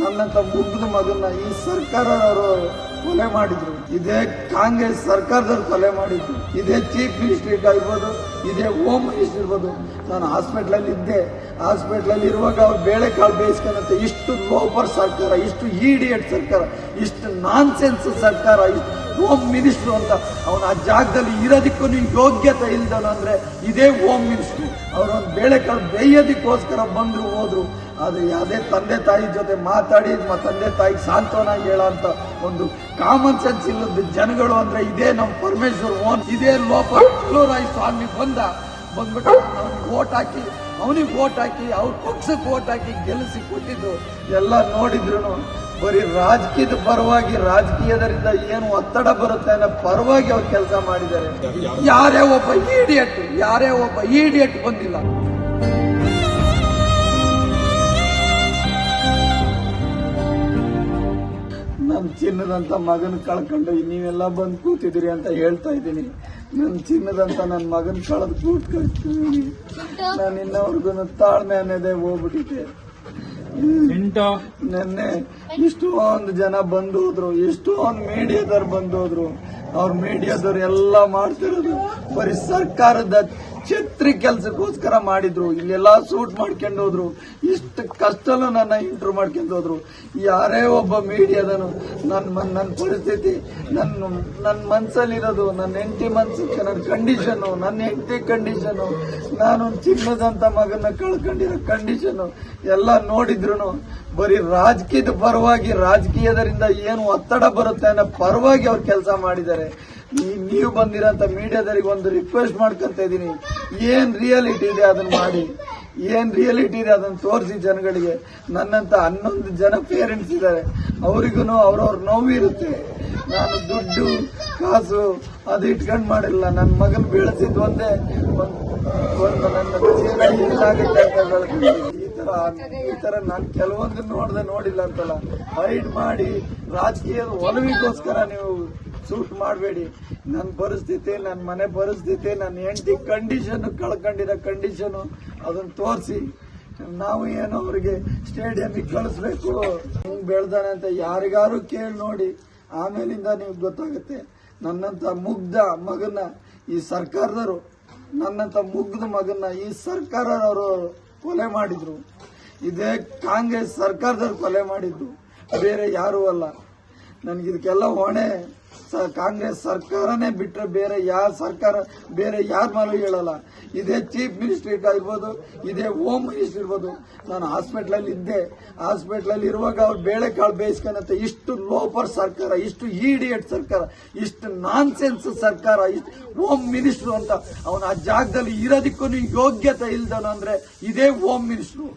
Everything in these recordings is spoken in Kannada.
ನನ್ನಂತ ಮುಗ್ಧ ಮಗನ್ನ ಈ ಸರ್ಕಾರದವರು ಕೊಲೆ ಮಾಡಿದ್ರು. ಇದೇ ಕಾಂಗ್ರೆಸ್ ಸರ್ಕಾರದವ್ರು ಕೊಲೆ ಮಾಡಿದ್ರು. ಇದೇ ಚೀಫ್ ಮಿನಿಸ್ಟರ್ ಆಗ್ಬೋದು ಇದೇ ಹೋಮ್ ಮಿನಿಸ್ಟರ್ ಇರ್ಬೋದು. ನಾನು ಹಾಸ್ಪಿಟ್ಲಲ್ಲಿ ಇದ್ದೆ. ಹಾಸ್ಪಿಟ್ಲಲ್ಲಿ ಇರುವಾಗ ಅವ್ರು ಬೇಳೆಕಾಳು ಬೇಯಿಸ್ಕೊಂಡಂತೆ. ಇಷ್ಟು ಲೋಪರ್ ಸರ್ಕಾರ, ಇಷ್ಟು ಈಡಿಯಟ್ ಸರ್ಕಾರ, ಇಷ್ಟು ನಾನ್ಸೆನ್ಸ್ ಸರ್ಕಾರ ಹೋಮ್ ಮಿನಿಸ್ಟ್ರು ಅಂತ ಅವನು ಆ ಜಾಗದಲ್ಲಿ ಇರೋದಕ್ಕೂ ಯೋಗ್ಯತೆ ಇಲ್ದನು ಅಂದರೆ ಇದೇ ಹೋಮ್ ಮಿನಿಸ್ಟ್ರು. ಅವರೊಂದು ಬೇಳೆಕಾಳು ಬೇಯೋದಕ್ಕೋಸ್ಕರ ಬಂದರು, ಹೋದರು. ಆದರೆ ಯಾವುದೇ ತಂದೆ ತಾಯಿ ಜೊತೆ ಮಾತಾಡಿ, ಮ ತಂದೆ ತಾಯಿಗೆ ಸಾಂತ್ವನ ಅಂತ ಒಂದು ಕಾಮನ್ ಸೆನ್ಸ್ ಇಲ್ಲದ ಜನಗಳು ಅಂದರೆ ಇದೇ ನಮ್ಮ ಪರಮೇಶ್ವರ್ ಓನ್, ಇದೇ ಲೋಪ. ರಾಯ್ ಸ್ವಾಮಿ ಬಂದ, ಬಂದ್ಬಿಟ್ಟು ಅವ್ನಿಗೆ ಓಟ್ ಹಾಕಿ, ಅವನಿಗೆ ಓಟ್ ಹಾಕಿ, ಅವ್ರ ಪಕ್ಷಕ್ಕೆ ಓಟ್ ಹಾಕಿ ಗೆಲ್ಲಿಸಿ ಕೊಟ್ಟಿದ್ದು. ಎಲ್ಲ ನೋಡಿದ್ರು ಬರೀ ರಾಜಕೀಯದ ಪರವಾಗಿ ರಾಜಕೀಯದರಿಂದ ಏನು ಒತ್ತಡ ಬರುತ್ತೆ ಅನ್ನೋ ಪರವಾಗಿ ಅವ್ರು ಕೆಲಸ ಮಾಡಿದ್ದಾರೆ. ಯಾರೇ ಒಬ್ಬ ಈಡಿಯಟ್ ಯಾರೇ ಒಬ್ಬ ಈಡಿಯಟ್ ಬಂದಿಲ್ಲ. ನನ್ನ ಚಿನ್ನದಂತ ಮಗನ ಕಳ್ಕೊಂಡು ನೀವೆಲ್ಲ ಬಂದು ಕೂತಿದ್ದೀರಿ ಅಂತ ಹೇಳ್ತಾ ಇದ್ದೀನಿ. ನನ್ನ ಚಿನ್ನದಂತ ನನ್ನ ಮಗನ ಕಳೆದು ಕೂತ್ಕೊಳ್ತೀನಿ ನಾನು ಇನ್ನವರೆಗೂ ತಾಳ್ಮೆ ಅನ್ನೋದೇ ಹೋಗ್ಬಿಟ್ಟಿದ್ದೆ ಎಂಟು ನಿನ್ನೆ ಇಷ್ಟೊಂದು ಜನ ಬಂದು ಹೋದ್ರು ಇಷ್ಟೊಂದು ಮೀಡಿಯಾದವ್ರು ಬಂದು ಹೋದ್ರು ಅವ್ರ ಮೀಡಿಯಾದವ್ರು ಎಲ್ಲ ಮಾಡ್ತಿರೋದು ಬರೀ ಸರ್ಕಾರದ ಛತ್ರಿ ಕೆಲಸಕ್ಕೋಸ್ಕರ ಮಾಡಿದ್ರು. ಇಲ್ಲೆಲ್ಲ ಸೂಟ್ ಮಾಡ್ಕೊಂಡು ಹೋದ್ರು. ಇಷ್ಟು ಕಷ್ಟಲ್ಲೂ ನನ್ನ ಇಂಟ್ರೂ ಮಾಡ್ಕೊಂಡು ಹೋದ್ರು. ಯಾರೇ ಒಬ್ಬ ಮೀಡಿಯಾದನು ನನ್ನ ನನ್ನ ಪರಿಸ್ಥಿತಿ ನನ್ನ ನನ್ನ ಮನ್ಸಲ್ಲಿರೋದು ನನ್ನ ಹೆಂಡತಿ ಮನ್ಸು ನನ್ನ ಕಂಡೀಷನು ನನ್ನ ಹೆಂಡತಿ ಕಂಡೀಷನು ನಾನು ಚಿನ್ನದಂತ ಮಗನ ಕಳ್ಕೊಂಡಿರೋ ಕಂಡೀಷನು ಎಲ್ಲ ನೋಡಿದ್ರು ಬರೀ ರಾಜಕೀಯದ ಪರವಾಗಿ, ರಾಜಕೀಯದರಿಂದ ಏನು ಒತ್ತಡ ಬರುತ್ತೆ ಅನ್ನೋ ಪರವಾಗಿ ಅವ್ರು ಕೆಲಸ ಮಾಡಿದ್ದಾರೆ. ನೀವು ಬಂದಿರೋಂಥ ಮೀಡಿಯಾದವರಿಗೆ ಒಂದು ರಿಕ್ವೆಸ್ಟ್ ಮಾಡ್ಕೊಂತ ಇದ್ದೀನಿ. ಏನ್ ರಿಯಾಲಿಟಿ ಇದೆ ಅದನ್ನ ಮಾಡಿ. ಏನ್ ರಿಯಾಲಿಟಿ ಇದೆ ಅದನ್ನ ತೋರಿಸಿ ಜನಗಳಿಗೆ. ನನ್ನಂತ ಹನ್ನೊಂದು ಜನ ಪೇರೆಂಟ್ಸ್ ಇದ್ದಾರೆ. ಅವ್ರಿಗೂ ಅವ್ರವ್ರ ನೋವಿರುತ್ತೆ ನಾನು ದುಡ್ಡು, ಕಾಸು ಅದು ಇಟ್ಕೊಂಡು ಮಾಡಿಲ್ಲ. ನನ್ನ ಮಗನ್ ಬೆಳೆಸಿದ್ ಒಂದೇ. ಒಂದ್- ನನ್ನ ಅಂತ ಈ ತರ ನಾನು ಕೆಲವೊಂದನ್ನು ನೋಡ್ದೆ ನೋಡಿಲ್ಲ ಅಂತಲ್ಲ. ಹೈಡ್ ಮಾಡಿ, ರಾಜಕೀಯದ ಒಲವಿಗೋಸ್ಕರ ನೀವು ಸೂಟ್ ಮಾಡಬೇಡಿ. ನನ್ನ ಪರಿಸ್ಥಿತಿ ನನ್ನ ಮನೆ ಪರಿಸ್ಥಿತಿ ನನ್ನ ಹೆಂಡತಿ ಕಂಡೀಷನ್ ಕಳ್ಕೊಂಡಿರೋ ಕಂಡೀಷನು ಅದನ್ನು ತೋರಿಸಿ. ನಾವು ಏನು ಅವ್ರಿಗೆ ಸ್ಟೇಡಿಯಮಿಗೆ ಕಳಿಸ್ಬೇಕು. ಹಿಂಗ್ ಬೆಳ್ದಾನೆ ಅಂತ ಯಾರಿಗಾರು ಕೇಳಿ ನೋಡಿ. ಆಮೇಲಿಂದ ನಿಮ್ಗೆ ಗೊತ್ತಾಗುತ್ತೆ. ನನ್ನಂತ ಮುಗ್ಧ ಮಗನ ಈ ಸರ್ಕಾರದವರು, ನನ್ನಂತ ಮುಗ್ಧ ಮಗನ ಈ ಸರ್ಕಾರದವರು ಕೊಲೆ ಮಾಡಿದ್ರು. ಇದೇ ಕಾಂಗ್ರೆಸ್ ಸರ್ಕಾರದವ್ರು ಕೊಲೆ ಮಾಡಿದ್ದು. ಬೇರೆ ಯಾರೂ ಅಲ್ಲ. ನನಗಿದಕ್ಕೆಲ್ಲ ಹೊಣೆ. ಕಾಂಗ್ರೆಸ್ ಸರ್ಕಾರನೇ ಬಿಟ್ಟರೆ ಬೇರೆ ಯಾವ ಸರ್ಕಾರ, ಬೇರೆ ಯಾರ ಮೇಲೂ ಹೇಳಲ್ಲ. ಇದೇ ಚೀಫ್ ಮಿನಿಸ್ಟರ್ ಇರ್ಬೋದು, ಇದೇ ಹೋಮ್ ಮಿನಿಸ್ಟರ್ ಇರ್ಬೋದು. ನಾನು ಹಾಸ್ಪಿಟ್ಲಲ್ಲಿ ಇದ್ದೆ. ಹಾಸ್ಪಿಟ್ಲಲ್ಲಿ ಇರುವಾಗ ಅವ್ರು ಬೇಳೆಕಾಳು ಬೇಯಿಸ್ಕೊಂಡಂತೆ. ಇಷ್ಟು ಲೋಪರ್ ಸರ್ಕಾರ, ಇಷ್ಟು ಈಡಿಯಟ್ ಸರ್ಕಾರ, ಇಷ್ಟು ನಾನ್ಸೆನ್ಸ್ ಸರ್ಕಾರ, ಇಷ್ಟು ಹೋಮ್ ಮಿನಿಸ್ಟ್ರು ಅಂತ. ಅವನು ಆ ಜಾಗದಲ್ಲಿ ಇರೋದಕ್ಕೂ ಯೋಗ್ಯತೆ ಇಲ್ದನು ಅಂದರೆ ಇದೇ ಹೋಮ್ ಮಿನಿಸ್ಟ್ರು.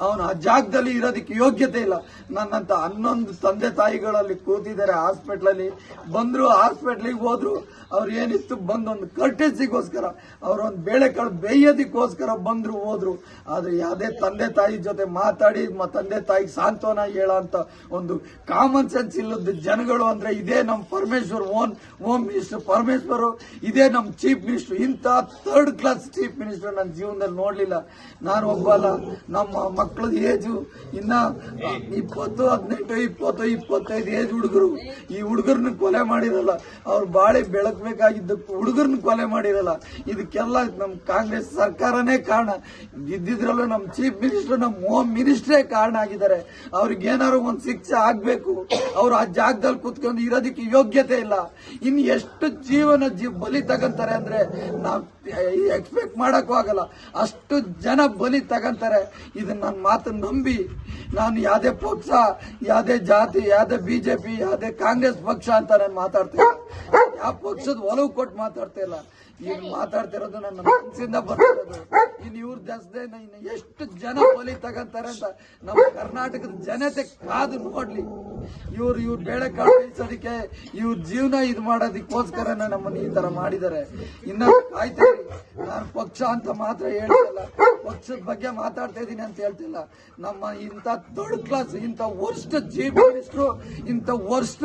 ಅವನು ಆ ಜಾಗದಲ್ಲಿ ಇರೋದಕ್ಕೆ ಯೋಗ್ಯತೆ ಇಲ್ಲ. ನನ್ನಂತ ಹನ್ನೊಂದು ತಂದೆ ತಾಯಿಗಳಲ್ಲಿ ಕೂತಿದ್ದಾರೆ ಹಾಸ್ಪಿಟ್ಲಲ್ಲಿ. ಬಂದ್ರು ಹಾಸ್ಪಿಟ್ಲಿಗೆ ಹೋದ್ರು. ಅವ್ರು ಏನಿತ್ತು? ಬಂದೊಂದು ಕರ್ಟೆನ್ಸಿಗೋಸ್ಕರ. ಅವ್ರೊಂದು ಬೇಳೆಕಾಳು ಬೇಯೋದಕ್ಕೋಸ್ಕರ ಬಂದ್ರು, ಹೋದ್ರು. ಆದ್ರೆ ಯಾವುದೇ ತಂದೆ ತಾಯಿ ಜೊತೆ ಮಾತಾಡಿ ತಂದೆ ತಾಯಿಗೆ ಸಾಂತ್ವನ ಹೇಳೋ ಅಂತ ಒಂದು ಕಾಮನ್ ಸೆನ್ಸ್ ಇಲ್ಲದ ಜನಗಳು ಅಂದ್ರೆ ಇದೇ ನಮ್ಮ Parameshwar, own home minister Parameshwar. ಇದೇ ನಮ್ಮ ಚೀಫ್ ಮಿನಿಸ್ಟರ್. ಇಂಥ ಥರ್ಡ್ ಕ್ಲಾಸ್ ಚೀಫ್ ಮಿನಿಸ್ಟರ್ ನನ್ನ ಜೀವನದಲ್ಲಿ ನೋಡ್ಲಿಲ್ಲ. ನಾನು ಒಬ್ಬಲ್ಲ ನಮ್ಮ ಮಕ್ಕಳದ ಏಜು. ಇನ್ನ ಇಪ್ಪತ್ತು, ಹದಿನೆಂಟು, ಇಪ್ಪತ್ತು, ಇಪ್ಪತ್ತೈದು ಏಜ್ ಹುಡುಗರು. ಈ ಹುಡುಗರನ್ನ ಕೊಲೆ ಮಾಡಿರಲ್ಲ. ಅವ್ರು ಬಾಳೆ ಬೆಳಕಬೇಕಾಗಿದ್ದ ಹುಡುಗರನ್ನ ಕೊಲೆ ಮಾಡಿರಲ್ಲ. ಇದಕ್ಕೆಲ್ಲ ನಮ್ಮ ಕಾಂಗ್ರೆಸ್ ಸರ್ಕಾರನೇ ಕಾರಣ. ಇದ್ದಿದ್ರಲ್ಲೂ ನಮ್ಮ ಚೀಫ್ ಮಿನಿಸ್ಟರ್ ನಮ್ಮ ಹೋಮ್ ಮಿನಿಸ್ಟ್ರೇ ಕಾರಣ ಆಗಿದ್ದಾರೆ. ಅವ್ರಿಗೇನಾರು ಏನಾದ್ರು ಒಂದು ಶಿಕ್ಷೆ ಆಗಬೇಕು. ಅವ್ರು ಆ ಜಾಗದಲ್ಲಿ ಕುತ್ಕೊಂಡು ಇರೋದಕ್ಕೆ ಯೋಗ್ಯತೆ ಇಲ್ಲ. ಇನ್ನು ಎಷ್ಟು ಜೀವನ ಜೀವ ಬಲಿ ತಗಂತಾರೆ ಅಂದ್ರೆ ನಾವು ಎಕ್ಸ್ಪೆಕ್ಟ್ ಮಾಡೋಕ್ಕೂ ಆಗಲ್ಲ. ಅಷ್ಟು ಜನ ಬಲಿ ತಗೊಂತಾರೆ. ಇದನ್ನು ನನ್ನ ಮಾತನ್ನ ನಂಬಿ. ನಾನು ಯಾವುದೇ ಪಕ್ಷ, ಯಾವುದೇ ಜಾತಿ, ಯಾವುದೇ ಬಿ ಜೆ ಪಿ ಯಾವುದೇ ಕಾಂಗ್ರೆಸ್ ಪಕ್ಷ ಅಂತ ನಾನು ಮಾತಾಡ್ತೇನೆ ಯಾವ ಪಕ್ಷದ ಒಲವು ಕೊಟ್ಟು ಮಾತಾಡ್ತಾ ಇಲ್ಲ. ಈಗ ಮಾತಾಡ್ತಿರೋದು ನನ್ನ ಮನಸ್ಸಿಂದ ಬರ್ತಿರೋದು. ಇನ್ನು ಇವ್ರ ದಸದೆ ಎಷ್ಟು ಜನ ಬಲಿ ತಗೊಂತಾರೆ ಅಂತ ನಮ್ಮ ಕರ್ನಾಟಕದ ಜನತೆ ಕಾದು ನೋಡ್ಲಿ. ಇವ್ರು ಇವ್ರು ಬೇಳೆ ಕಾಳು ಇವ್ರ ಜೀವನ ಇದು ಮಾಡೋದಕ್ಕೋಸ್ಕರನೇ ನಮ್ಮನ್ನು ಈ ತರ ಮಾಡಿದ್ದಾರೆ. ಇನ್ನ ಕಾಯ್ತೀವಿ ನಾನು ಪಕ್ಷ ಅಂತ ಮಾತ್ರ ಹೇಳ್ತಿಲ್ಲ. ಪಕ್ಷದ ಬಗ್ಗೆ ಮಾತಾಡ್ತಾ ಇದ್ದೀನಿ ಅಂತ ಹೇಳ್ತಿಲ್ಲ. ನಮ್ಮ ಇಂಥ ದೊಡ್ಡ ಕ್ಲಾಸ್ ಇಂಥ ವರ್ಸ್ಟ್ ಪಿ ಮಿನಿಸ್ಟ್ರು ಇಂಥ ವರ್ಷ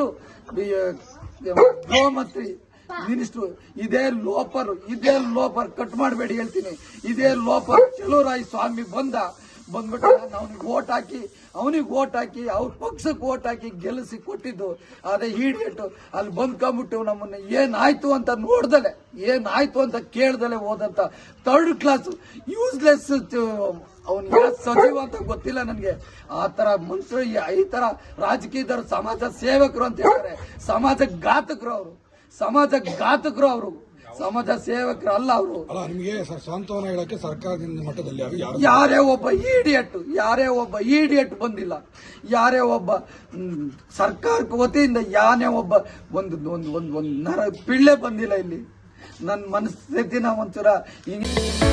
ಗೃಹ ಮಂತ್ರಿ ಮಿನಿಸ್ಟ್ರು ಇದೇ ಲೋಪರ್ ಇದೇ ಲೋಪರ್ ಕಟ್ ಮಾಡಬೇಡಿ ಹೇಳ್ತೀನಿ. ಇದೇ ಲೋಪರ್ ಚೆಲುವರಾಯ ಸ್ವಾಮಿ ಬಂದ. ಬಂದ್ಬಿಟ್ಟು ನಾನು ಅವನಿಗೆ ಓಟ್ ಹಾಕಿ, ಅವನಿಗೆ ಓಟ್ ಹಾಕಿ, ಅವ್ರ ಪಕ್ಷಕ್ಕೆ ಓಟ್ ಹಾಕಿ ಗೆಲ್ಲಿಸಿ ಕೊಟ್ಟಿದ್ದು. ಅದೇ ಹೀಡಿಯಟ್ಟು ಅಲ್ಲಿ ಬಂದ್ಕೊಂಬಿಟ್ಟು ನಮ್ಮನ್ನು ಏನಾಯ್ತು ಅಂತ ನೋಡ್ದಲೆ, ಏನಾಯ್ತು ಅಂತ ಕೇಳ್ದಲೆ ಹೋದಂತ ಥರ್ಡ್ ಕ್ಲಾಸ್ ಯೂಸ್ಲೆಸ್ ಅವನ್ ಸಚಿವ ಅಂತ ಗೊತ್ತಿಲ್ಲ ನನಗೆ. ಆ ಥರ ಮನುಷ್ಯರು ಈ ಥರ ರಾಜಕೀಯದವರು, ಸಮಾಜ ಸೇವಕರು ಅಂತ ಹೇಳ್ತಾರೆ. ಸಮಾಜ ಘಾತಕರು ಅವರು. ಸಮಾಜ ಘಾತಕರು ಅವರು. ಸಮಾಜ ಸೇವಕರು ಅಲ್ಲ ಅವರು. ಅಲ್ಲ ನಿಮಗೆ ಸಾಂತ್ವನ ಹೇಳಕ್ಕೆ ಸರ್ಕಾರದಿಂದ ಮಟ್ಟದಲ್ಲಿ ಯಾರು ಯಾರು ಯಾರೇ ಒಬ್ಬ ಈಡಿಯಟ್ ಯಾರೇ ಒಬ್ಬ ಈಡಿಯಟ್ ಬಂದಿಲ್ಲ. ಯಾರೇ ಒಬ್ಬ ಸರ್ಕಾರ ಸರ್ಕಾರಕ್ಕೆ ವತಿಯಿಂದ ಯಾನೇ ಒಬ್ಬ ಒಂದು ಒಂದು ಒಂದು ಒಂದು ನರ ಪಿಳ್ಳೆ ಬಂದಿಲ್ಲ ಇಲ್ಲಿ. ನನ್ನ ಮನಸ್ಥಿತಿನ ಒಂಚೂರ ಹಿಂಗೆ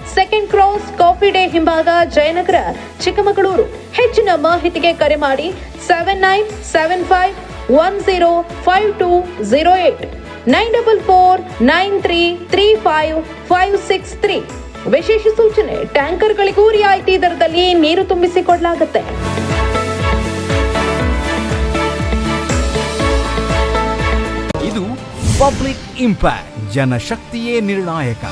ಸೆಕೆಂಡ್ ಕ್ರಾಸ್ ಕಾಫಿ ಡೇ ಹಿಂಭಾಗ ಜಯನಗರ, ಚಿಕ್ಕಮಗಳೂರು. ಹೆಚ್ಚಿನ ಮಾಹಿತಿಗೆ ಕರೆ ಮಾಡಿ seven nine seven five one zero five two zero eight nine double four nine three three five five six three ವಿಶೇಷ ಸೂಚನೆ, ಟ್ಯಾಂಕರ್ಗಳಿಗೂ ರಿಯಾಯಿತಿ ದರದಲ್ಲಿ ನೀರು ತುಂಬಿಸಿಕೊಡಲಾಗುತ್ತೆ. ಇದು ಪಬ್ಲಿಕ್ ಇಂಪ್ಯಾಕ್ಟ್, ಜನಶಕ್ತಿಯೇ ನಿರ್ಣಾಯಕ.